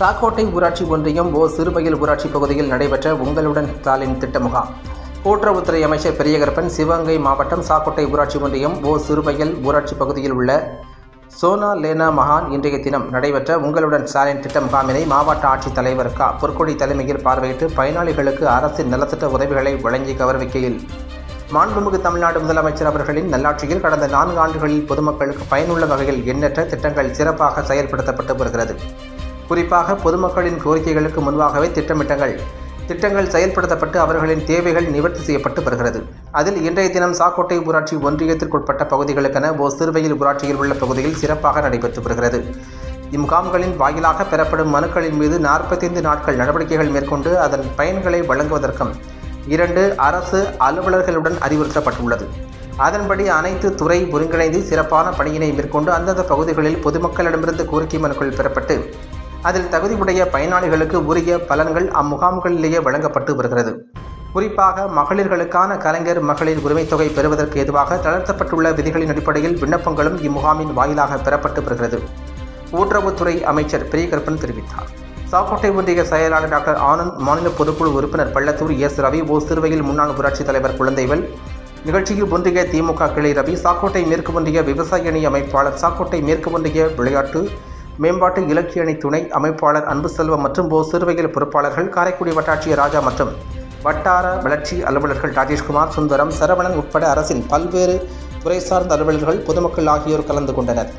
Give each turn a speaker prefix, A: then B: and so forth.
A: சாக்கோட்டை ஊராட்சி ஒன்றியம் ஓ சிறுபயில் ஊராட்சி பகுதியில் நடைபெற்ற உங்களுடன் ஸ்டாலின் திட்ட முகாம் கூட்டுறவுத்துறை அமைச்சர் பெரியகரப்பன் சிவகங்கை மாவட்டம் சாக்கோட்டை ஊராட்சி ஒன்றியம் ஓ சிறுபயல் ஊராட்சி பகுதியில் உள்ள சோனா லேனா மகான் இன்றைய தினம் நடைபெற்ற உங்களுடன் ஸ்டாலின் திட்ட முகாமினை மாவட்ட ஆட்சித்தலைவர் க. பொற்கொடி தலைமையில் பார்வையிட்டு பயனாளிகளுக்கு அரசின் நலத்திட்ட உதவிகளை வழங்கி கௌரவிக்கையில் மாண்புமிகு தமிழ்நாடு முதலமைச்சர் அவர்களின் நல்லாட்சியில் கடந்த நான்கு ஆண்டுகளில் பொதுமக்களுக்கு பயனுள்ள வகையில் எண்ணற்ற திட்டங்கள் சிறப்பாக செயல்படுத்தப்பட்டு வருகிறது. குறிப்பாக பொதுமக்களின் கோரிக்கைகளுக்கு முன்பாகவே திட்டமிட்டங்கள். திட்டங்கள் செயல்படுத்தப்பட்டு அவர்களின் தேவைகள் நிவர்த்தி செய்யப்பட்டு வருகிறது. அதில் இன்றைய தினம் சாக்கோட்டை ஊராட்சி ஒன்றியத்திற்குட்பட்ட பகுதிகளுக்கென ஓ சிறுவையில் ஊராட்சியில் உள்ள பகுதியில் சிறப்பாக நடைபெற்று வருகிறது. இம்முகாம்களின் வாயிலாக பெறப்படும் மனுக்களின் மீது நாற்பத்தைந்து நாட்கள் நடவடிக்கைகள் மேற்கொண்டு அதன் பயன்களை வழங்குவதற்கும் இரண்டு அரசு அலுவலர்களுடன் அறிவுறுத்தப்பட்டுள்ளது. அதன்படி அனைத்து துறை ஒருங்கிணைந்து சிறப்பான பணியினை மேற்கொண்டு அந்தந்த பகுதிகளில் பொதுமக்களிடமிருந்து கோரிக்கை மனுக்கள் பெறப்பட்டு அதில் தகுதியுடைய பயனாளிகளுக்கு உரிய பலன்கள் அம்முகாம்களிலேயே வழங்கப்பட்டு வருகிறது. குறிப்பாக மகளிர்களுக்கான கலைஞர் மகளிர் உரிமைத்தொகை பெறுவதற்கு எதுவாக தளர்த்தப்பட்டுள்ள விதிகளின் அடிப்படையில் விண்ணப்பங்களும் இம்முகாமின் வாயிலாக பெறப்பட்டு வருகிறது. ஊட்டுறவுத்துறை அமைச்சர் பிரியகற்பன் தெரிவித்தார். சாக்கோட்டை ஒன்றிய செயலாளர் டாக்டர் ஆனந்த் மாநில பொதுக்குழு உறுப்பினர் பள்ளத்தூர் எஸ் ரவி ஓ சிறுவையில் முன்னாள் ஊராட்சித் தலைவர் குழந்தைவல் நிகழ்ச்சியில் ஒன்றிய திமுக கிளை ரவி சாக்கோட்டை மேற்கு ஒன்றிய விவசாய அணி அமைப்பாளர் சாக்கோட்டை மேற்கு ஒன்றிய விளையாட்டு மேம்பாட்டு இலக்கிய அணி துணை அமைப்பாளர் அன்புசெல்வம் மற்றும் போ சிறுவையில் பொறுப்பாளர்கள் காரைக்குடி வட்டாட்சியர் ராஜா மற்றும் வட்டார வளர்ச்சி அலுவலர்கள் ராஜேஷ்குமார் சுந்தரம் சரவணன் உட்பட அரசின் பல்வேறு துறை சார்ந்த அலுவலர்கள் பொதுமக்கள் ஆகியோர் கலந்து கொண்டனர்.